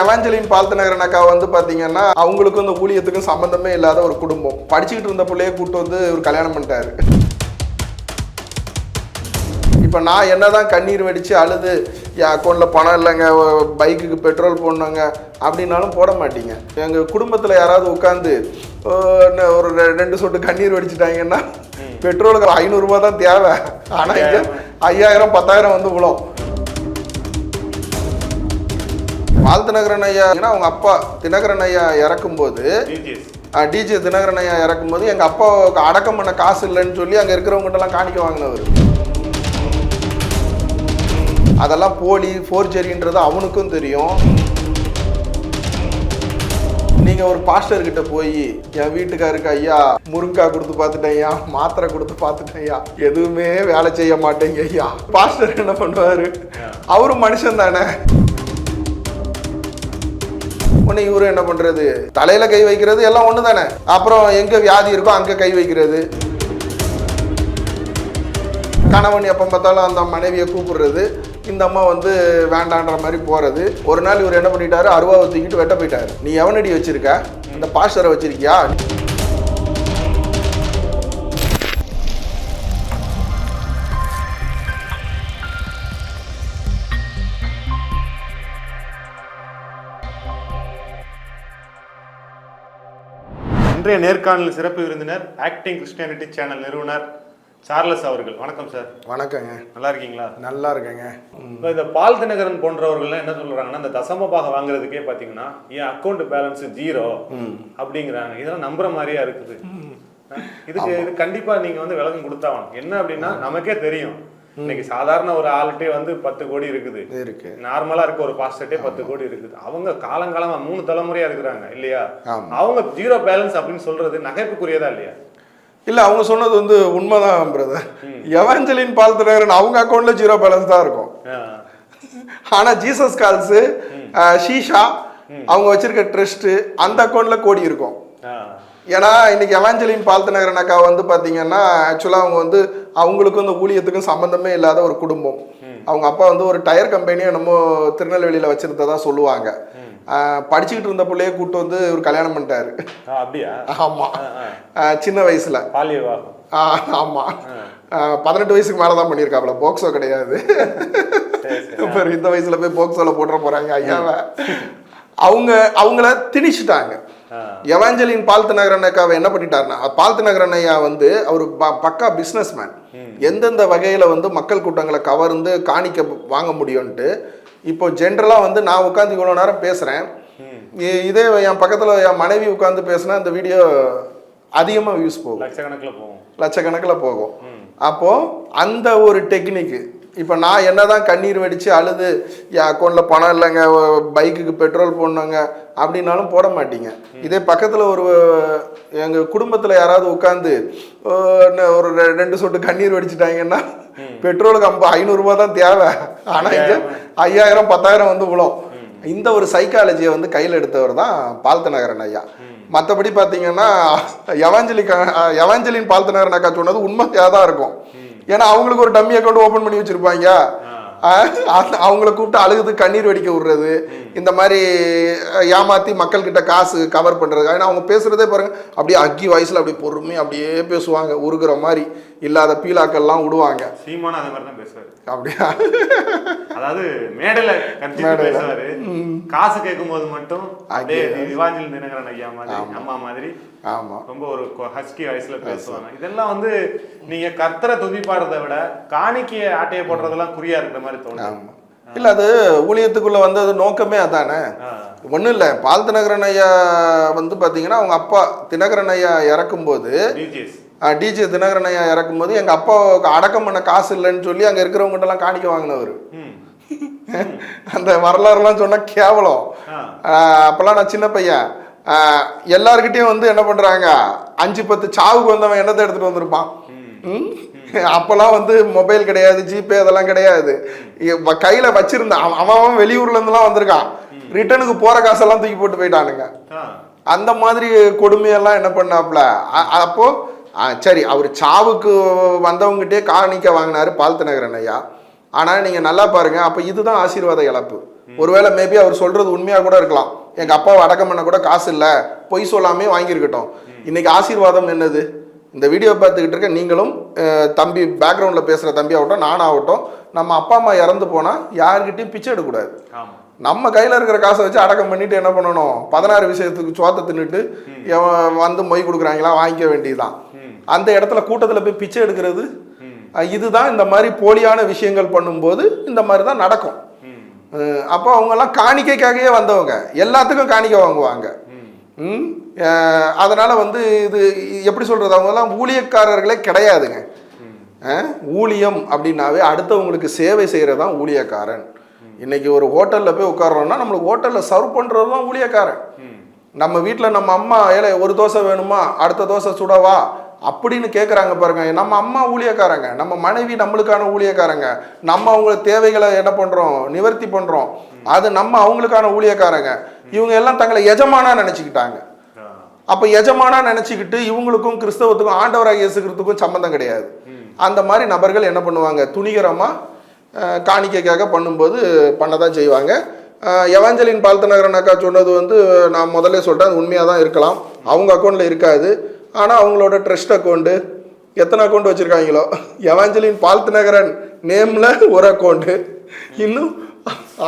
Evangeline பால்த்தநகரன் அக்கா வந்து பாத்தீங்கன்னா அவங்களுக்கும் இந்த ஊழியத்துக்கும் சம்பந்தமே இல்லாத ஒரு குடும்பம். படிச்சுக்கிட்டு இருந்த பிள்ளைய கூட்டு வந்து ஒரு கல்யாணம் பண்ணிட்டாரு. இப்போ நான் என்னதான் கண்ணீர் வெடிச்சு அழுது என் அக்கௌண்ட்டில் பணம் இல்லைங்க பைக்குக்கு பெட்ரோல் போடணுங்க அப்படின்னாலும் போட மாட்டீங்க. எங்கள் குடும்பத்தில் யாராவது உட்காந்து ஒரு ரெண்டு சொட்டு கண்ணீர் வெடிச்சிட்டாங்கன்னா பெட்ரோலுக்கு ஐநூறுரூபா தான் தேவை. ஆனால் ஐயாயிரம் பத்தாயிரம் வந்து விழும். பால் தினகரன் ஐயா ஏன்னா அவங்க அப்பா தினகரன் ஐயா இறக்கும்போது டிஜே தினகரன் ஐயா இறக்கும்போது எங்கள் அப்பாவுக்கு அடக்கம் பண்ண காசு இல்லைன்னு சொல்லி அங்கே இருக்கிறவங்ககிட்டலாம் காணிக்க வாங்கினவர். அதெல்லாம் போலி ஃபோர்ஜரின்றது அவனுக்கும் தெரியும். நீங்க ஒரு பாஸ்டர் கிட்ட போய் என் வீட்டுக்காருக்கு ஐயா முருங்கா கொடுத்து பார்த்துட்டேன் ஐயா மாத்திரை கொடுத்து பார்த்துட்டேன் ஐயா எதுவுமே வேலை செய்ய மாட்டேங்க ஐயா. பாஸ்டர் என்ன பண்ணுவாரு? அவரும் மனுஷன் தானே. உடனே இவரு என்ன பண்றது? தலையில கை வைக்கிறது எல்லாம் ஒண்ணு தானே அப்புறம் எங்க வியாதி இருக்கோ அங்க கை வைக்கிறது. கணவன் எப்போ பார்த்தாலும் அந்த மனைவியை கூப்பிடுறது. இந்த அம்மா வந்து வேண்டான்ற மாதிரி போகிறது ஒரு நாள் இவர் என்ன பண்ணிட்டாரு? அருவாவை தூக்கிட்டு வெட்ட போயிட்டாரு. நீ எவனடி வச்சிருக்க? இந்த பாஸ்டரை வச்சிருக்கியா? இன்றைய நேர்காணல் சிறப்பு விருந்தினர் ஆக்டிங் கிறிஸ்டியானிட்டி சேனல் நிறுவனர் சார்லஸ் அவர்கள். வணக்கம் சார். வணக்கங்க. நல்லா இருக்கீங்களா? நல்லா இருக்கேங்க. இப்போ இந்த பால் தினகரன் போன்றவர்கள்லாம் என்ன சொல்றாங்கன்னா இந்த தசம பாகம் வாங்குறதுக்கே பார்த்தீங்கன்னா என் அக்கௌண்ட் பேலன்ஸ் ஜீரோ அப்படிங்கிறாங்க. இதெல்லாம் நம்புற மாதிரியா இருக்குது. இதுக்கு இது கண்டிப்பா நீங்க வந்து விளக்கம் கொடுத்தாகணும் என்ன அப்படின்னா நமக்கே தெரியும். இன்னைக்கு சாதாரண ஒரு ஆள்கிட்டே வந்து பத்து கோடி இருக்குது. இருக்கு. நார்மலா இருக்க ஒரு பாஸ்டர்ட்டே பத்து கோடி இருக்குது. அவங்க காலங்காலமா மூணு தலைமுறையா இருக்கிறாங்க இல்லையா. அவங்க ஜீரோ பேலன்ஸ் அப்படின்னு சொல்றது நகைப்புக்குரியதா இல்லையா? இல்ல அவங்க சொன்னது வந்து உண்மைதான் பிரதர் எவாஞ்சலின் பால் தினகரன் அவங்க அக்கௌண்ட்ல ஜீரோ பேலன்ஸ் தான் இருக்கும். ஆனா ஜீசஸ் கால்ஸ் ஷீஷா அவங்க வச்சிருக்க ட்ரஸ்ட் அந்த அக்கௌண்ட்ல கோடி இருக்கும். ஏன்னா இன்னைக்கு எவாஞ்சலின் பால்த்தநகரன் அக்கா வந்து பாத்தீங்கன்னா ஆக்சுவலாக அவங்க வந்து அவங்களுக்கும் இந்த ஊழியத்துக்கும் சம்பந்தமே இல்லாத ஒரு குடும்பம். அவங்க அப்பா வந்து ஒரு டயர் கம்பெனியை நம்ம திருநெல்வேலியில் வச்சிருந்ததா சொல்லுவாங்க. படிச்சுக்கிட்டு இருந்த பிள்ளைய கூட்டு வந்து ஒரு கல்யாணம் பண்ணிட்டாரு. அப்படியா? ஆமா. ஆஹ் சின்ன வயசுல. பாலிய விவாகம். ஆஹ் ஆமா. ஆஹ் பதினெட்டு வயசுக்கு மேலே தான் பண்ணியிருக்காப்புல போக்சோ கிடையாது. இப்போ இந்த வயசுல போய் போக்சோல போட்டுற போறாங்க ஐயாவை. அவங்க அவங்கள திணிச்சுட்டாங்க. எவாஞ்சலின் பால்த்து நகரன் அக்காவை என்ன பண்ணிட்டாருன்னா பால்த்து நகரன் ஐயா வந்து அவர் பக்கா பிஸ்னஸ் மேன் எந்தெந்த வகையில் வந்து மக்கள் கூட்டங்களை கவர்ந்து காணிக்க வாங்க முடியும்ன்ட்டு இப்போ ஜென்ரலாக வந்து நான் உட்காந்து இவ்வளோ நேரம் பேசுகிறேன் இதே என் பக்கத்தில் என் மனைவி உட்காந்து பேசினா இந்த வீடியோ அதிகமாக வியூஸ் போகும். லட்சக்கணக்குல போகும். லட்சக்கணக்கில் போகும். அப்போ அந்த ஒரு டெக்னிக்கு இப்போ நான் என்னதான் கண்ணீர் வெடிச்சு அழுது என் அக்கௌண்ட்டில் பணம் இல்லைங்க பைக்குக்கு பெட்ரோல் போடணுங்க அப்படின்னாலும் போட மாட்டீங்க. இதே பக்கத்தில் ஒரு எங்கள் குடும்பத்தில் யாராவது உட்காந்து ஒரு ரெண்டு சொட்டு கண்ணீர் வெடிச்சிட்டாங்கன்னா பெட்ரோலுக்கு ஐம்பது ஐநூறுரூவா தான் தேவை. ஆனால் இங்கே ஐயாயிரம். பத்தாயிரம் வந்து விழும். இந்த ஒரு சைக்காலஜியை வந்து கையில் எடுத்தவர் தான் பால்த்தநகரன் ஐயா. மற்றபடி பார்த்தீங்கன்னா எவாஞ்சலி எவாஞ்சலின் பால்த்தநகரன் அக்கா சொன்னது உண்மையாக தான் இருக்கும் ஏன்னா அவங்களுக்கு ஒரு டம்மி அக்கௌண்ட் ஓப்பன் பண்ணி வச்சிருப்பாங்க. அவங்கள கூப்பிட்டு அழுகுது கண்ணீர் வெடிக்க விடுறது. இந்த மாதிரி ஏமாத்தி மக்கள்கிட்ட காசு கவர் பண்றது. ஏன்னா அவங்க பேசுறதே பாருங்க அப்படியே அக்கி வயசுல அப்படியே பொறுமையா அப்படியே பேசுவாங்க உருகுற மாதிரி. இல்லாத பீலாக்கள்லாம் விடுவாங்க சீமானும் அதே மாதிரி தான் பேசுவாரு. அப்படியா? அதாவது மேடையில பேசுவாரு. காசு கேட்கும் போது மட்டும் அப்படியே திவாஞ்சலி தினகரன் ஐயா மாதிரி அம்மா மாதிரி ஆமா. ரொம்ப ஒரு ஹஸ்கி வயசுல பேசுவாங்க. இதெல்லாம் வந்து நீங்க கர்த்தரை துதி பாடுறதை விட காணிக்கைய ஆட்டைய போடுறதெல்லாம் குறியா இருக்கிற மாதிரி தோணும் இல்ல அது ஊழியத்துக்குள்ள வந்தது நோக்கமே அதானே. ஒன்றும் இல்லை. பால் தினகரன் ஐயா வந்து பார்த்தீங்கன்னா அவங்க அப்பா தினகரன் ஐயா இறக்கும்போது டிஜிஎஸ் டிஜே தினகரன் ஐயா இறக்கும்போது எங்கள் அப்பாவுக்கு அடக்கம் பண்ண காசு இல்லைன்னு சொல்லி அங்கே இருக்கிறவங்ககிட்டலாம் காணிக்க வாங்கினவர். அந்த வரலாறுலாம் சொன்னால் கேவலம். அப்போல்லாம் நான் சின்ன பையன். ஆஹ் எல்லார்கிட்டயும் வந்து என்ன பண்ணுறாங்க அஞ்சு பத்து சாவுக்கு வந்தவன் என்னத்தை எடுத்துகிட்டு வந்திருப்பான்? அப்போல்லாம் வந்து மொபைல் கிடையாது ஜிபே அதெல்லாம் கிடையாது. கையில வச்சிருந்தான். அவன் அவன் அவன் வெளியூர்ல இருந்துலாம் வந்திருக்கான். ரிட்டனுக்கு போற காசெல்லாம் தூக்கி போட்டு போயிட்டானுங்க. அந்த மாதிரி கொடுமையெல்லாம் என்ன பண்ணாப்புல? அ- அப்போ ஆ, சரி அவர் சாவுக்கு வந்தவங்ககிட்டே காணிக்க வாங்கினாரு பால்த்தநகரன் ஐயா. ஆனால் நீங்கள் நல்லா பாருங்க அப்போ இதுதான் ஆசீர்வாத இழப்பு. ஒருவேளை மேபி அவர் சொல்றது உண்மையா கூட இருக்கலாம். எங்க அப்பாவை அடக்கம் பண்ண கூட காசு இல்ல. பொய் சொல்லாமே வாங்கியிருக்கட்டும். இன்னைக்கு ஆசீர்வாதம் என்னது? இந்த வீடியோ பார்த்துக்கிட்டு இருக்க நீங்களும் தம்பி பேக்ரவுண்ட்ல பேசுற தம்பி ஆகட்டும் நான் ஆகட்டும் நம்ம அப்பா அம்மா இறந்து போனா யார்கிட்டயும் பிச்சை எடுக்கக்கூடாது. நம்ம கையில் இருக்கிற காசை வச்சு அடக்கம் பண்ணிட்டு என்ன பண்ணணும்? பதினாறு விஷயத்துக்கு சோத்தை தின்னுட்டு வந்து மொய் கொடுக்குறாங்களா? வாங்கிக்க வேண்டியதுதான். அந்த இடத்துல கூட்டத்தில் போய் பிச்சை எடுக்கிறது இதுதான் இந்த மாதிரி போலியான விஷயங்கள் பண்ணும்போது இந்த மாதிரி தான் நடக்கும். அப்போ அவங்கெல்லாம் காணிக்கைக்காகவே வந்தவங்க. எல்லாத்துக்கும் காணிக்கை வாங்குவாங்க. அதனால் அதனால வந்து இது எப்படி சொல்றது? அவங்கெல்லாம் ஊழியக்காரர்களே கிடையாதுங்க. ஊழியம் அப்படின்னாவே அடுத்தவங்களுக்கு சேவை செய்கிறது தான் ஊழியக்காரன். இன்னைக்கு ஒரு ஹோட்டலில் போய் உட்காரோன்னா நம்மளுக்கு ஹோட்டலில் சர்வ் பண்ணுறது தான் ஊழியக்காரன். நம்ம வீட்டில் நம்ம அம்மா ஏழை ஒரு தோசை வேணுமா? அடுத்த தோசை சுடவா? அப்படின்னு கேட்குறாங்க பாருங்க. நம்ம அம்மா ஊழியக்காரங்க நம்ம மனைவி நம்மளுக்கான ஊழியக்காரங்க நம்ம அவங்க தேவைகளை என்ன பண்ணுறோம் நிவர்த்தி பண்ணுறோம் அது நம்ம அவங்களுக்கான ஊழியக்காரங்க. இவங்க எல்லாம் தங்களை எஜமானா நினச்சிக்கிட்டாங்க. அப்போ எஜமானா நினச்சிக்கிட்டு இவங்களுக்கும் கிறிஸ்தவத்துக்கும் ஆண்டவராக இயேசுக்கிறதுக்கும் சம்மந்தம் கிடையாது. அந்த மாதிரி நபர்கள் என்ன பண்ணுவாங்க? துணிகரமாக காணிக்கைக்காக பண்ணும்போது பண்ண தான் செய்வாங்க எவாஞ்சலின் பால்தநகரன் அக்கா சொன்னது வந்து நான் முதல்ல சொல்லிட்டேன் அது உண்மையாக தான் இருக்கலாம். அவங்க அக்கௌண்ட்டில் இருக்காது. ஆனால் அவங்களோட ட்ரஸ்ட் அக்கௌண்ட்டு எத்தனை அக்கௌண்ட் வச்சுருக்காங்களோ? எவாஞ்சலின் பால்தநகரன் நேமில் ஒரு அக்கௌண்ட்டு இன்னும்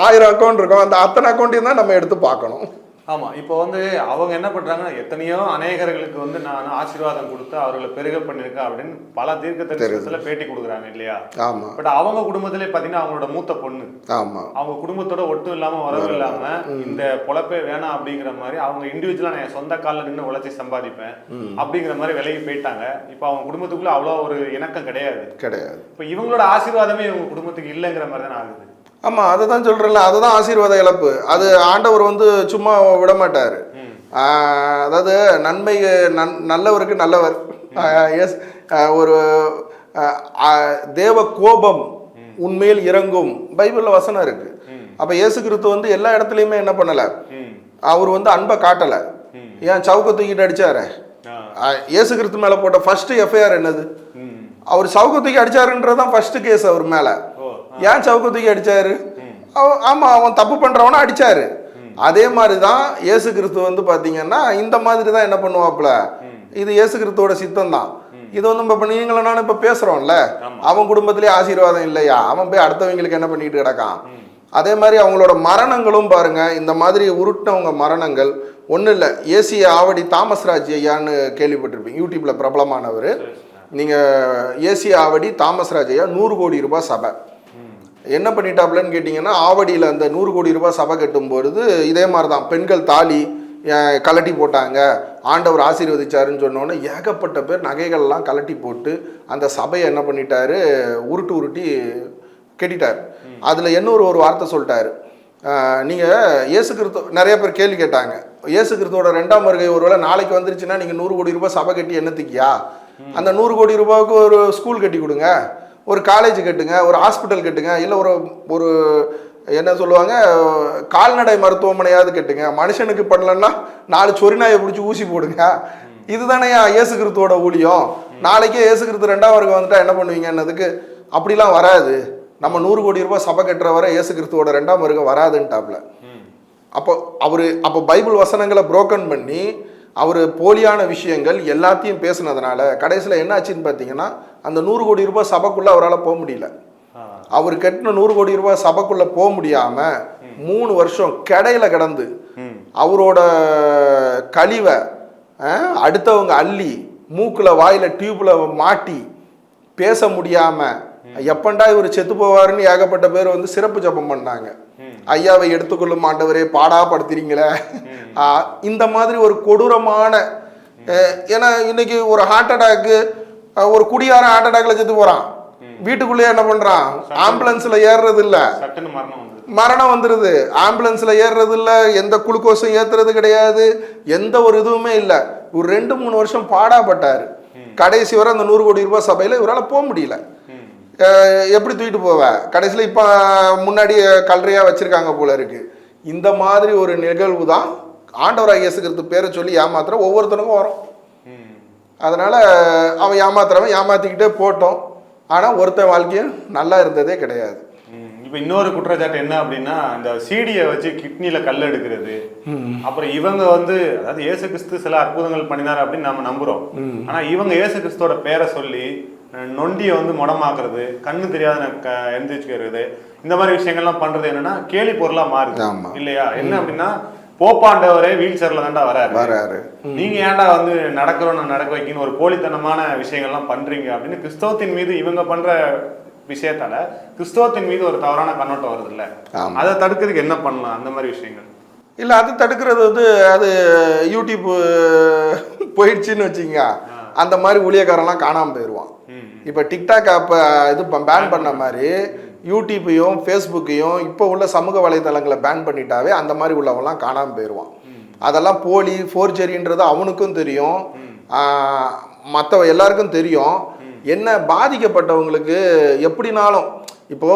ஆயிரம் அக்கௌண்ட் இருக்கும். அந்த அத்தனை அக்கௌண்ட்டையும் தான் நம்ம எடுத்து பார்க்கணும். ஆமா இப்போ வந்து அவங்க என்ன பண்றாங்கன்னா எத்தனையோ அநேகர்களுக்கு வந்து நான் ஆசீர்வாதம் கொடுத்து அவர்களை பெருக பண்ணிருக்கேன் அப்படின்னு பல தீர்க்க தரிசனத்துல பேட்டி கொடுக்குறாங்க இல்லையா? ஆமாம் பட் அவங்க குடும்பத்திலே பாத்தீங்கன்னா அவங்களோட மூத்த பொண்ணு. ஆமாம் அவங்க குடும்பத்தோட ஒட்டும் இல்லாம வரவும் இல்லாம இந்த பொழப்பே வேணாம் அப்படிங்கிற மாதிரி அவங்க இண்டிவிஜுவலா நான் என் சொந்த கால்ல நின்று உழைச்சி சம்பாதிப்பேன் அப்படிங்கிற மாதிரி விலகி போயிட்டாங்க. இப்போ அவங்க குடும்பத்துக்குள்ள அவ்வளோ ஒரு இணக்கம் கிடையாது. கிடையாது. இப்போ இவங்களோட ஆசீர்வாதமே இவங்க குடும்பத்துக்கு இல்லைங்கிற மாதிரி தானே ஆகுது. ஆமாம் அதை தான் சொல்கிறேன்ல அதுதான் ஆசீர்வாத இழப்பு அது ஆண்டவர் வந்து சும்மா விட மாட்டார். அதாவது நன்மை நன் நல்லவருக்கு நல்லவர் எஸ் ஒரு தேவ கோபம் உண்மையில் இறங்கும் பைபிளில் வசனம் இருக்கு ம். அப்போ இயேசு கிறிஸ்து வந்து எல்லா இடத்துலையுமே என்ன பண்ணலை அவர் வந்து அன்பை காட்டலை. ஏன் சவுக்க தூக்கிட்டு. ஆஹ், இயேசு கிறிஸ்து மேலே போட்ட ஃபர்ஸ்ட் எஃப்ஐஆர் என்னது அவர் சவுக்க தூக்கி அடிச்சாருன்றது தான் ஃபர்ஸ்ட் கேஸ் அவர் மேலே ஏன் சவுக்க தூக்கி அடிச்சாரு? அவன் ஆமா அவன் தப்பு பண்றவன அடிச்சாரு. அதே மாதிரி தான் இயேசு கிறிஸ்து வந்து பாத்தீங்கன்னா இந்த மாதிரி தான் என்ன பண்ணுவாப்புல? இது இயேசு கிறிஸ்துவோட சித்தம் தான் இது வந்து இப்போ நீங்களும் நானும் இப்போ பேசுறோம்ல? ஆமா. அவன் குடும்பத்திலே ஆசீர்வாதம் இல்லையா? அவன் போய் அடுத்தவங்களுக்கு என்ன பண்ணிட்டு கிடக்கான்? அதே மாதிரி அவங்களோட மரணங்களும் பாருங்க இந்த மாதிரி உருட்டினவங்க மரணங்கள் ஒன்றும் இல்லை. ஏசிய ஆவடி தாமஸ் ராஜ் ஐயான்னு கேள்விப்பட்டிருப்பீங்க யூடியூப்ல பிரபலமானவர். நீங்கள் ஏசிய ஆவடி தாமஸ் ராஜ் ஐயா நூறு கோடி ரூபாய் சபை. என்ன பண்ணிட்டாப்லன்னு கேட்டிங்கன்னா ஆவடியில் அந்த நூறு கோடி ரூபாய் சபை கட்டும் பொழுது இதே மாதிரி தான் பெண்கள் தாலி கலட்டி போட்டாங்க ஆண்டவர் ஆசீர்வதிச்சாருன்னு சொன்னோன்னே ஏகப்பட்ட பேர் நகைகள்லாம் கலட்டி போட்டு அந்த சபையை என்ன பண்ணிட்டாரு உருட்டு உருட்டி கெட்டிட்டார். அதில் இன்னொரு ஒரு வார்த்தை சொல்லிட்டாரு. நீங்கள் இயேசு கிறிஸ்து நிறைய பேர் கேள்வி கேட்டாங்க. இயேசு கிறிஸ்துவோட ரெண்டாம் வருகை ஒருவேளை நாளைக்கு வந்துருச்சுன்னா நீங்கள் நூறு கோடி ரூபாய் சபை கட்டி என்னத்துக்கியா? அந்த நூறு கோடி ரூபாய்க்கு ஒரு ஸ்கூல் கட்டி கொடுங்க. ஒரு காலேஜ் கட்டுங்க ஒரு ஹாஸ்பிட்டல் கட்டுங்க இல்லை ஒரு ஒரு என்ன சொல்லுவாங்க கால்நடை மருத்துவமனையாவது கட்டுங்க. மனுஷனுக்கு பண்ணலன்னா நாலு சொரிநாயை பிடிச்சி ஊசி போடுங்க. இதுதானே இயேசு கிறிஸ்துவோட ஊழியம்? நாளைக்கே இயேசு கிறிஸ்து ரெண்டாம் வரைக்கும் வந்துட்டா என்ன பண்ணுவீங்கன்னதுக்கு அப்படிலாம் வராது. நம்ம நூறு கோடி ரூபாய் சபை கட்டுற வரை இயேசு கிறிஸ்துவோட ரெண்டாம் வருகம் வராதுன்ட்டாப்ல. அப்போ அவர் அப்போ பைபிள் வசனங்களை புரோக்கன் பண்ணி அவர் போலியான விஷயங்கள் எல்லாத்தையும் பேசுனதுனால கடைசியில் என்ன ஆச்சுன்னு பார்த்தீங்கன்னா அந்த நூறு கோடி ரூபாய் சபைக்குள்ளே அவரால் போக முடியல. அவர் கட்டின நூறு கோடி ரூபாய் சபைக்குள்ளே போக முடியாமல் மூணு வருஷம் கடையில கிடந்து அவரோட கழிவை அடுத்தவங்க அள்ளி மூக்கில் வாயில் டியூப்பில் மாட்டி பேச முடியாமல் எப்பண்டா இவர் செத்து போவாருன்னு ஏகப்பட்ட பேர் வந்து சிறப்பு ஜெபம் பண்ணாங்க. ஐயாவை எடுத்துக்கொள்ளும் ஆண்டவரே பாடாப்படுத்துறீங்களே. இந்த மாதிரி ஒரு கொடூரமான ஏன்னா இன்னைக்கு ஒரு ஹார்ட் அட்டாக்கு ஒரு குடியாரன் ஹார்ட் அட்டாக்ல செத்து போறான். வீட்டுக்குள்ளேயே என்ன பண்றான்? ஆம்புலன்ஸ்ல ஏறுறது இல்ல மரணம் வந்துடுது ஆம்புலன்ஸ்ல ஏறுறது இல்ல எந்த குளுக்கோஸும் ஏத்துறது கிடையாது எந்த ஒரு இதுவுமே இல்ல. ஒரு ரெண்டு மூணு வருஷம் பாடாப்பட்டாரு. கடைசி வரை அந்த நூறு கோடி ரூபாய் சபையில இவரால் போக முடியல. எப்படி தூக்கிட்டு போவ கடைசியில் இப்போ முன்னாடி கல்றையா வச்சிருக்காங்க போல இருக்கு. இந்த மாதிரி ஒரு நிகழ்வு தான் ஆண்டவராக இயேசுகிறது பேரை சொல்லி ஏமாத்துற ஒவ்வொருத்தனுக்கும் வரும். அதனால அவன் ஏமாத்துறவன் ஏமாத்திக்கிட்டே போட்டோம். ஆனால் ஒருத்தன் வாழ்க்கையும் நல்லா இருந்ததே கிடையாது. இப்போ இன்னொரு குற்றச்சாட்டு என்ன அப்படின்னா இந்த சீடியை வச்சு கிட்னில கல் எடுக்கிறது. அப்புறம் இவங்க வந்து அதாவது இயேசு கிறிஸ்து சில அற்புதங்கள் பண்ணினார் அப்படின்னு நம்ம நம்புறோம். ஆனா இவங்க இயேசு கிறிஸ்துவோட பேரை சொல்லி நொண்டியை வந்து முடமாக்குறது கண்ணு தெரியாத க எந்திரிச்சுக்கிறது இந்த மாதிரி விஷயங்கள்லாம் பண்றது என்னன்னா கேலி பொருளா மாறுது. இல்லையா? என்ன அப்படின்னா போப்பாண்டவரே வீல் சேர்ல தான்டா வராரு. வராரு. நீங்க ஏன்டா வந்து நடக்கிறோம் நான் நடக்க வைக்கணும் ஒரு போலித்தனமான விஷயங்கள்லாம் பண்றீங்க அப்படின்னு கிறிஸ்தவத்தின் மீது இவங்க பண்ற விஷயத்தால கிறிஸ்தவத்தின் மீது ஒரு தவறான கண்ணோட்டம் வருது இல்ல. அதை தடுக்கிறதுக்கு என்ன பண்ணலாம் அந்த மாதிரி விஷயங்கள்? இல்லை அது தடுக்கிறது வந்து அது யூடியூப் போயிடுச்சுன்னு வச்சுங்க அந்த மாதிரி ஊழியக்காரன்லாம் காணாமல் போயிடுவான். இப்போ டிக்டாக் ஆப்பை இது பேன் பண்ண மாதிரி யூடியூப்பையும் ஃபேஸ்புக்கையும் இப்போ உள்ள சமூக வலைதளங்களை பேன் பண்ணிட்டாவே அந்த மாதிரி உள்ளவங்களாம் காணாமல் போயிடுவான் அதெல்லாம் போலி ஃபோர்ஜரின்றது அவனுக்கும் தெரியும். மற்ற எல்லாருக்கும் தெரியும். என்ன பாதிக்கப்பட்டவங்களுக்கு எப்படினாலும் இப்போ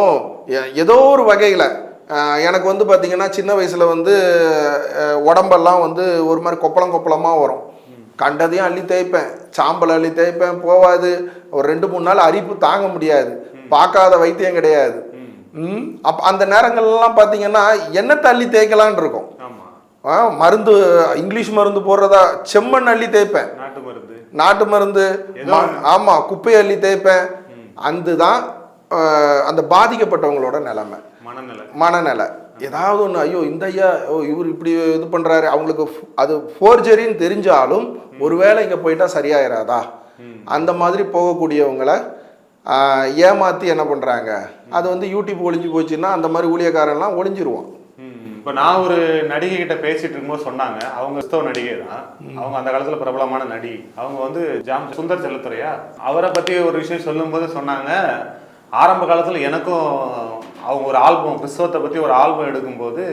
எ- ஏதோ ஒரு வகையில் எனக்கு வந்து பார்த்தீங்கன்னா சின்ன வயசில் வந்து உடம்பெல்லாம் வந்து ஒரு மாதிரி கொப்பளம் கொப்பளமாக வரும். கண்டதையும் அள்ளி தேய்ப்பேன் சாம்பல் அள்ளி தேய்ப்பேன் போவாது. ஒரு ரெண்டு மூணு நாள் அரிப்பு தாங்க முடியாது. பார்க்காத வைத்தியம் கிடையாது. ம். அப்போ அந்த நேரங்கள்லாம் பார்த்தீங்கன்னா என்னத்தை அள்ளி தேய்க்கலான் இருக்கும். மருந்து இங்கிலீஷ் மருந்து போடுறதா செம்மண் அள்ளி தேய்ப்பேன். நாட்டு மருந்து. நாட்டு மருந்து ம- ஆமா குப்பை அள்ளி தேய்ப்பேன். அதுதான் அஹ், அந்த பாதிக்கப்பட்டவங்களோட நிலைமை. மனநிலை. மனநிலை. ஏதாவது ஒன்று ஐயோ இந்த ஐயா ஓ இவர் இப்படி இது பண்ணுறாரு அவங்களுக்கு அது ஃபோர்ஜரின்னு தெரிஞ்சாலும் ஒருவேளை இங்கே போயிட்டா சரியாயிராதா? அந்த மாதிரி போகக்கூடியவங்களை ஏமாற்றி என்ன பண்ணுறாங்க அது வந்து யூடியூப் ஒளிஞ்சு போச்சுன்னா அந்த மாதிரி ஊழியக்காரன்லாம் ஒளிஞ்சிருவான். இப்போ நான் ஒரு நடிகை கிட்ட பேசிட்டு இருக்கும்போது சொன்னாங்க அவங்க கிறிஸ்தவ நடிகை தான். அவங்க அந்த காலத்துல பிரபலமான நடிகை அவங்க வந்து ஜாம் சுந்தர் செல்லத்துறையா? அவரை பத்தி ஒரு விஷயம் சொல்லும்போது சொன்னாங்க ஆரம்ப காலத்துல எனக்கும் அவங்க ஒரு ஆல்பம் கிறிஸ்தவத்தை பத்தி ஒரு ஆல்பம் எடுக்கும்போது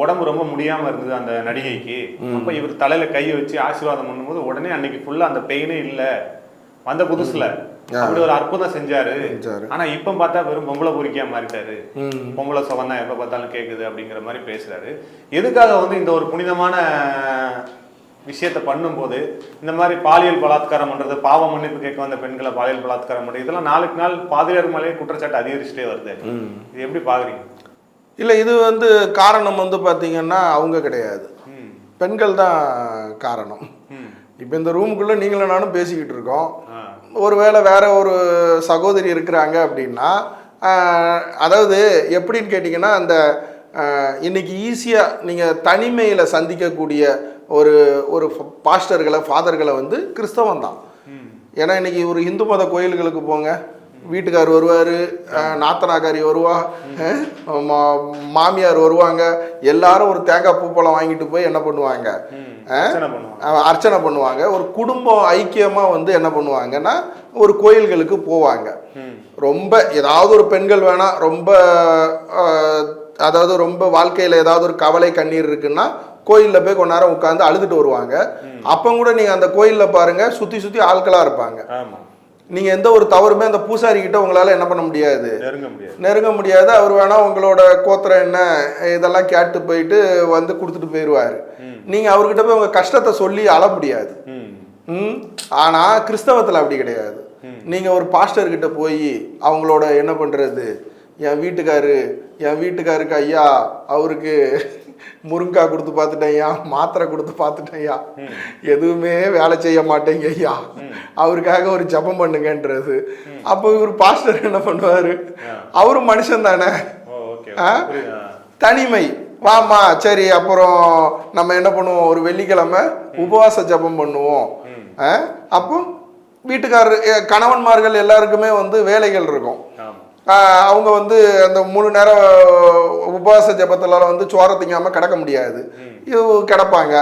உடம்பு ரொம்ப முடியாம இருந்தது அந்த நடிகைக்கு. அப்ப இவர் தலையில கை வச்சு ஆசீர்வாதம் பண்ணும்போது உடனே அன்னைக்கு ஃபுல்லா அந்த பெயினே இல்ல. வந்த புதுசுல. அப்படி ஒரு அற்புதம் செஞ்சாரு. ஆனா இப்ப பார்த்தா வெறும் பொம்பளை பொறுக்கியா மாறிட்டாரு. பொம்பளை சுகம் தான் எப்போ பார்த்தாலும் கேட்குது அப்படிங்கிற மாதிரி பேசுறாரு. எதுக்காக வந்து இந்த ஒரு புனிதமான விஷயத்தை பண்ணும்போது இந்த மாதிரி பாலியல் பலாத்காரம் பண்றது பாவ மன்னிப்பு கேட்க வந்த பெண்களை பாலியல் பலாத்காரம் பண்றது இதெல்லாம் நாளுக்கு நாள் பாதிரியார் மேலேயே குற்றச்சாட்டு அதிகரிச்சுட்டே வருது. இது எப்படி பாக்குறீங்க? இல்லை இது வந்து காரணம் வந்து பார்த்தீங்கன்னா அவங்க கிடையாது. பெண்கள் தான் காரணம். இப்போ இந்த ரூமுக்குள்ளே நீங்களும் நானும் பேசிக்கிட்டு இருக்கோம். ஒருவேளை வேற ஒரு சகோதரி இருக்கிறாங்க அப்படின்னா அதாவது எப்படின்னு கேட்டிங்கன்னா அந்த இன்னைக்கு ஈஸியாக நீங்கள் தனிமையில் சந்திக்கக்கூடிய ஒரு ஒரு பாஸ்டர்களை ஃபாதர்களை வந்து கிறிஸ்தவம் தான். ஏன்னா இன்னைக்கு ஒரு இந்து மத கோயில்களுக்கு போங்க. வீட்டுக்கார் வருவார் நாத்தனாக்காரி வருவா மாமியார் வருவாங்க. எல்லாரும் ஒரு தேங்காய் பூப்பழம் வாங்கிட்டு போய் என்ன பண்ணுவாங்க? அர்ச்சனை பண்ணுவாங்க. ஒரு குடும்பம் ஐக்கியமாக வந்து என்ன பண்ணுவாங்கன்னா ஒரு கோயில்களுக்கு போவாங்க. ரொம்ப ஏதாவது ஒரு பெண்கள் வேணா ரொம்ப அதாவது ரொம்ப வாழ்க்கையில் ஏதாவது ஒரு கவலை கண்ணீர் இருக்குன்னா கோயிலில் போய் கொஞ்ச நேரம் உட்காந்து அழுதுட்டு வருவாங்க. அப்போ கூட நீங்கள் அந்த கோயிலில் பாருங்கள் சுற்றி சுற்றி ஆட்களாக இருப்பாங்க. ஆமா. நீங்கள் எந்த ஒரு தவறுமே அந்த பூசாரி கிட்ட உங்களால் என்ன பண்ண முடியாது. நெருங்க முடியாது. நெருங்க முடியாது. அவர் வேணா உங்களோட கோத்திரம் என்ன இதெல்லாம் கேட்டு போயிட்டு வந்து கொடுத்துட்டு போயிடுவார். நீங்கள் அவர்கிட்ட போய் உங்கள் கஷ்டத்தை சொல்லி அழ முடியாது. ஆனால் கிறிஸ்தவத்தில் அப்படி கிடையாது. நீங்கள் ஒரு பாஸ்டர் கிட்ட போய் அவங்களோட என்ன பண்ணுறது என் வீட்டுக்காரு என் வீட்டுக்காருக்கு ஐயா அவருக்கு முருங்காய் கொடுத்து பார்த்துட்டேன் ஐயா மாத்திரை கொடுத்து பார்த்துட்டேன் ஐயா. எதுவுமே வேலை செய்ய மாட்டேங்க ஐயா. அவருக்காக ஒரு ஜெபம் பண்ணுங்கன்றது. அப்போ இவர் பாஸ்டர் என்ன பண்ணுவார்? அவரும் மனுஷன் தானே. தனிமை. வாமா சரி அப்புறம் நம்ம என்ன பண்ணுவோம்? ஒரு வெள்ளிக்கிழமை உபவாச ஜெபம் பண்ணுவோம்? அப்போ வீட்டுக்காரர் கணவன்மார்கள் எல்லாருக்குமே வந்து வேலைகள் இருக்கும். அவங்க வந்து அந்த முழு நேரம் உபவாச ஜெபத்துல வந்து சோற திங்காம கிடக்க முடியாது. இது கிடப்பாங்க.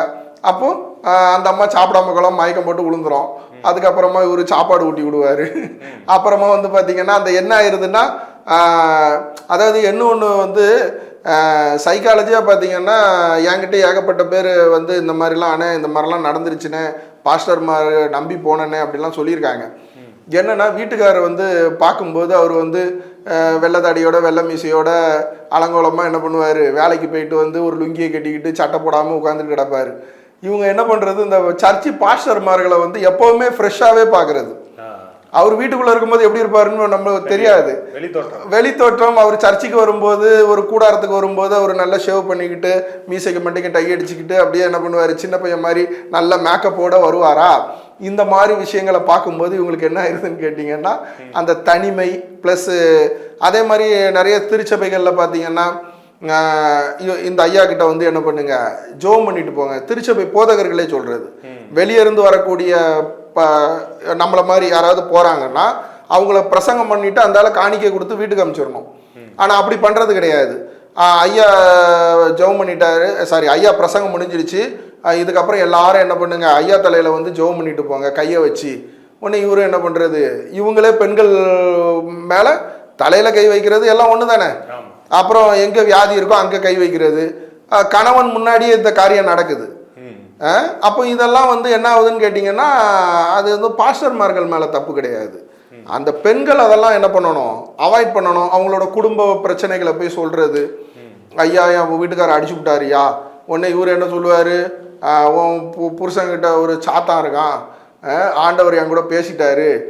அப்போ ஆ, அந்த அம்மா சாப்பிடாம கூட மயக்கம் போட்டு விழுந்துரும் அதுக்கப்புறமா இவர் சாப்பாடு ஊட்டி விடுவாரு. அப்புறமா வந்து பார்த்தீங்கன்னா அந்த என்ன ஆயிருதுன்னா ஆ, அதாவது என்ன ஒன்று வந்து சைக்காலஜியாக பார்த்தீங்கன்னா என்கிட்ட ஏகப்பட்ட பேர் வந்து இந்த மாதிரிலாம் அண்ணே இந்த மாதிரிலாம் நடந்துருச்சுண்ணே பாஸ்டர்மார் நம்பி போனேனே அப்படிலாம் சொல்லியிருக்காங்க. என்னன்னா வீட்டுக்காரர் வந்து பார்க்கும்போது அவர் வந்து வெள்ளத்தாடியோட வெள்ளை மீசையோட அலங்கோலமாக என்ன பண்ணுவார்? வேலைக்கு போயிட்டு வந்து ஒரு லுங்கியை கட்டிக்கிட்டு சட்டை போடாமல் உட்காந்துட்டு கிடப்பார். இவங்க என்ன பண்ணுறது இந்த சர்ச்சி பாஸ்டர்மார்களை வந்து எப்போவுமே ஃப்ரெஷ்ஷாகவே பார்க்குறது. அவர் வீட்டுக்குள்ள இருக்கும்போது எப்படி இருப்பாருன்னு நம்மளுக்கு தெரியாது. வெளித்தோற்றம். வெளித்தோற்றம் அவர் சர்ச்சுக்கு வரும்போது ஒரு கூடாரத்துக்கு வரும்போது அவர் நல்லா ஷேவ் பண்ணிக்கிட்டு மீசைக்கு மண்டைக்கு டை அடிச்சுக்கிட்டு அப்படியே என்ன பண்ணுவார்? சின்ன பையன் மாதிரி நல்ல மேக்கப்போட வருவாரா? இந்த மாதிரி விஷயங்களை பார்க்கும்போது இவங்களுக்கு என்ன ஆயிருதுன்னு கேட்டிங்கன்னா அந்த தனிமை ப்ளஸ்ஸு அதே மாதிரி நிறைய திருச்சபைகளில் பார்த்தீங்கன்னா இந்த ஐயா கிட்ட வந்து என்ன பண்ணுங்க? ஜோம் பண்ணிட்டு போங்க. திருச்சபை போதகர்களே சொல்றது. வெளியே இருந்து வரக்கூடிய ப நம்மளை மாதிரி யாராவது போறாங்கன்னா அவங்கள பிரசங்கம் பண்ணிட்டு அந்த ஆளை காணிக்கை கொடுத்து வீட்டுக்கு அனுப்பிச்சிடணும் ஆனா அப்படி பண்றது கிடையாது. ஐயா ஜெபம் பண்ணிட்டாரு. சாரி ஐயா பிரசங்கம் முடிஞ்சிருச்சு இதுக்கப்புறம் எல்லாரும் என்ன பண்ணுங்க? ஐயா தலையில வந்து ஜெபம் பண்ணிட்டு போங்க கையை வச்சு. உடனே இவரும் என்ன பண்றது? இவங்களே பெண்கள் மேல தலையில கை வைக்கிறது எல்லாம் ஒன்று தானே அப்புறம் எங்கே வியாதி இருக்கோ அங்கே கை வைக்கிறது. கணவன் முன்னாடியே இந்த காரியம் நடக்குது. அப்போ இதெல்லாம் வந்து என்ன ஆகுதுன்னு கேட்டிங்கன்னா அது வந்து பாஸ்டர்மார்கள் மேலே தப்பு கிடையாது. அந்த பெண்கள் அதெல்லாம் என்ன பண்ணணும்? அவாய்ட் பண்ணணும். அவங்களோட குடும்ப பிரச்சனைகளை போய் சொல்கிறது ஐயா என் வீட்டுக்காரர் அடிச்சு விட்டாருயா உடனே இவர் என்ன சொல்லுவார்? உன் பு- புருஷன்கிட்ட ஒரு சாத்தான் இருக்கான். ஆண்டவர் என் கூட பேசிட்டாரு.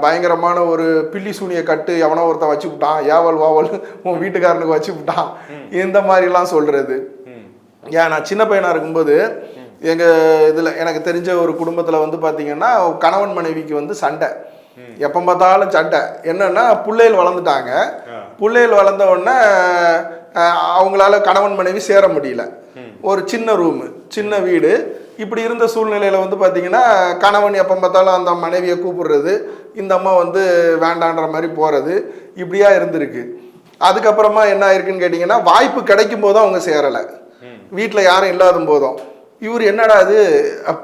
பயங்கரமான ஒரு பில்லி சூனிய கட்டு எவனோ ஒருத்தன் வச்சு விட்டான். ஏவல் வாவல் உன் வீட்டுக்காரனுக்கு வச்சு விட்டான். இந்த மாதிரிலாம் சொல்கிறது ஏன் நான் சின்ன பையனாக இருக்கும்போது எங்கள் இதில் எனக்கு தெரிஞ்ச ஒரு குடும்பத்தில் வந்து பார்த்தீங்கன்னா கணவன் மனைவிக்கு வந்து சண்டை. எப்போ பார்த்தாலும் சண்டை. என்னன்னா பிள்ளைகள் வளர்ந்துட்டாங்க. பிள்ளைகள் வளர்ந்த உடனே அவங்களால கணவன் மனைவி சேர முடியல. ஒரு சின்ன ரூமு சின்ன வீடு. இப்படி இருந்த சூழ்நிலையில் வந்து பார்த்தீங்கன்னா கணவன் எப்போ பார்த்தாலும் அந்த மனைவியை கூப்பிடுறது இந்த அம்மா வந்து வேண்டான்ற மாதிரி போகிறது இப்படியா இருந்திருக்கு. அதுக்கப்புறமா என்ன ஆயிருக்குன்னு கேட்டிங்கன்னா வாய்ப்பு கிடைக்கும் போதும் அவங்க சேரலை. வீட்டில் யாரும் இல்லாத போதும். இவர் என்னடா அது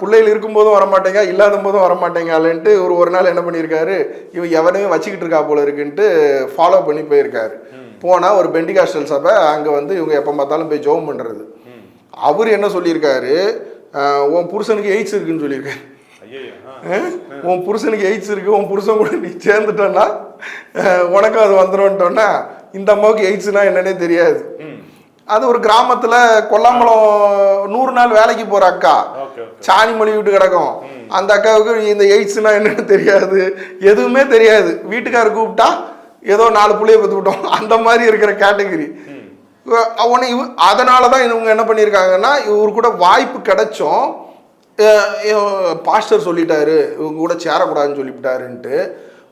பிள்ளைகள் இருக்கும்போதும் வரமாட்டேங்க இல்லாத போதும் வரமாட்டேங்கலன்ட்டு ஒரு ஒரு நாள் என்ன பண்ணியிருக்காரு? இவன் எவனையும் வச்சுக்கிட்டு இருக்கா போல இருக்குன்ட்டு ஃபாலோ பண்ணி போயிருக்காரு. போனால் ஒரு பெண்டிகாஸ்டல் சபை அங்கே வந்து இவங்க எப்போ பார்த்தாலும் போய் ஜோம் பண்ணுறது அவர் என்ன சொல்லியிருக்காரு? உன் புருஷனுக்கு எய்ட்ஸ் இருக்குன்னு சொல்லியிருக்காரு. உன் புருஷனுக்கு எய்ட்ஸ் இருக்கு உன் புருஷன் கூட நீ சேர்ந்துட்டோன்னா உனக்கும் அது வந்துடும்ட்டோன்னா இந்த அம்மாவுக்கு எய்ட்ஸ்னா என்னன்னே தெரியாது. அது ஒரு கிராமத்துல கொல்லாம்பலம் நூறு நாள் வேலைக்கு போற அக்கா. சாணி மொழி விட்டு கிடக்கும். அந்த அக்காவுக்கு இந்த எய்ட்ஸ்னா என்னன்னு தெரியாது. எதுவுமே தெரியாது. வீட்டுக்காரர் கூப்பிட்டா ஏதோ நாலு புள்ளைய பத்து விட்டோம். அந்த மாதிரி இருக்கிற கேட்டகரி அவனை இவ அதனால தான் இவங்க என்ன பண்ணியிருக்காங்கன்னா இவர் கூட வாய்ப்பு கிடைச்சும் பாஸ்டர் சொல்லிட்டாரு. இவங்க கூட சேரக்கூடாதுன்னு சொல்லிவிட்டாருன்ட்டு.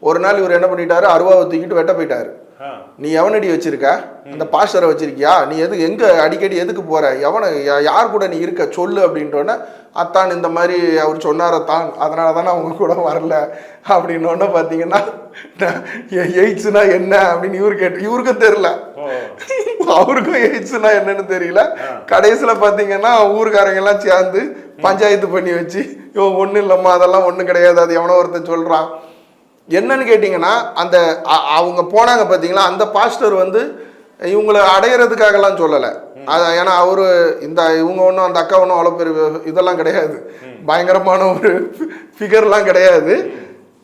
ஒரு நாள் இவர் என்ன பண்ணிட்டாரு? அருவாவை தூக்கிட்டு வெட்ட போயிட்டாரு. நீ எவனடி வச்சிருக்க? அந்த பாஸ்டரை வச்சிருக்கியா? நீ எது எங்க அடிக்கடி எதுக்கு போற? எவனை யார் கூட நீ இருக்க? சொல்லு அப்படின்றோன்னே அத்தான் இந்த மாதிரி அவர் சொன்னாரத்தான் அதனால தானே அவங்க கூட வரல. அப்படின்னோடனே பார்த்தீங்கன்னா எய்ட்ஸ்னா என்ன? அப்படின்னு இவர் கேட்டு இவருக்கும் தெரில ஓ. அவருக்கும் எய்ட்ஸ்னா என்னன்னு தெரியல. கடைசியில் பார்த்தீங்கன்னா ஊர்க்காரங்க எல்லாம் சேர்ந்து பஞ்சாயத்து பண்ணி வச்சு இவன் ஒன்றும் இல்லைம்மா அதெல்லாம் ஒன்றும் கிடையாது. அது எவனோ ஒருத்தன் சொல்கிறான் என்னன்னு கேட்டிங்கன்னா அந்த அவங்க போனாங்க பார்த்தீங்களா அந்த பாஸ்டர் வந்து இவங்களை அடையிறதுக்காகலாம் சொல்லலை. அது ஏன்னா அவரு இந்த இவங்க ஒன்றும் அந்த அக்கா ஒன்றும் அவ்வளோ பெரிய இதெல்லாம் கிடையாது. பயங்கரமான ஒரு ஃபிகர்லாம் கிடையாது.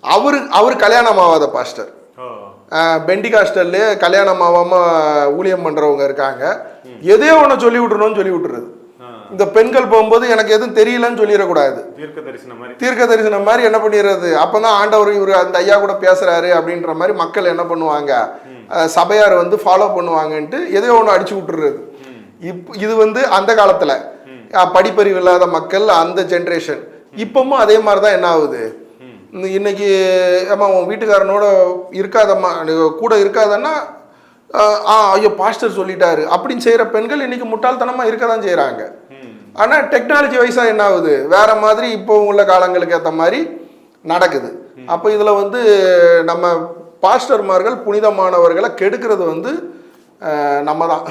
அவரு அவர் கல்யாணம் ஆகாத பாஸ்டர் ஓ. பெண்டிகாஸ்டல்லே கல்யாணம் ஆகாமல் ஊழியம் பண்ணுறவங்க இருக்காங்க. எதையோ ஒன்று சொல்லி விட்டுறணும்னு சொல்லி விட்டுறது இந்த பெண்கள் போகும்போது எனக்கு எதுவும் தெரியலன்னு சொல்லிடக்கூடாது. தீர்க்க தரிசனம் மாதிரி. தீர்க்க தரிசனம் மாதிரி என்ன பண்ணிடுறது? அப்பதான் ஆண்டவர் இவர் அந்த ஐயா கூட பேசுறாரு அப்படின்ற மாதிரி மக்கள் என்ன பண்ணுவாங்க? சபையார் வந்து ஃபாலோ பண்ணுவாங்கன்ட்டு எதையோ ஒன்று அடிச்சு விட்டுறது இப் இது வந்து அந்த காலத்துல. படிப்பறிவு இல்லாத மக்கள் அந்த ஜென்ரேஷன் இப்பவும் அதே மாதிரி தான் என்ன ஆகுது? இன்னைக்கு ஏம்மா உன் வீட்டுக்காரனோட இருக்காதம்மா கூட இருக்காதன்னா ஆ ஐயோ பாஸ்டர் சொல்லிட்டாரு. அப்படின்னு செய்யற பெண்கள் இன்னைக்கு முட்டாள்தனமா இருக்க தான் செய்றாங்க. ம் ஆனால் டெக்னாலஜி வைஸாக என்ன ஆகுது? வேற மாதிரி இப்போ உள்ள காலங்களுக்கு ஏற்ற மாதிரி நடக்குது. அப்போ இதில் வந்து நம்ம பாஸ்டர்மார்கள் புனிதமானவர்களை கெடுக்கிறது வந்து நம்ம தான்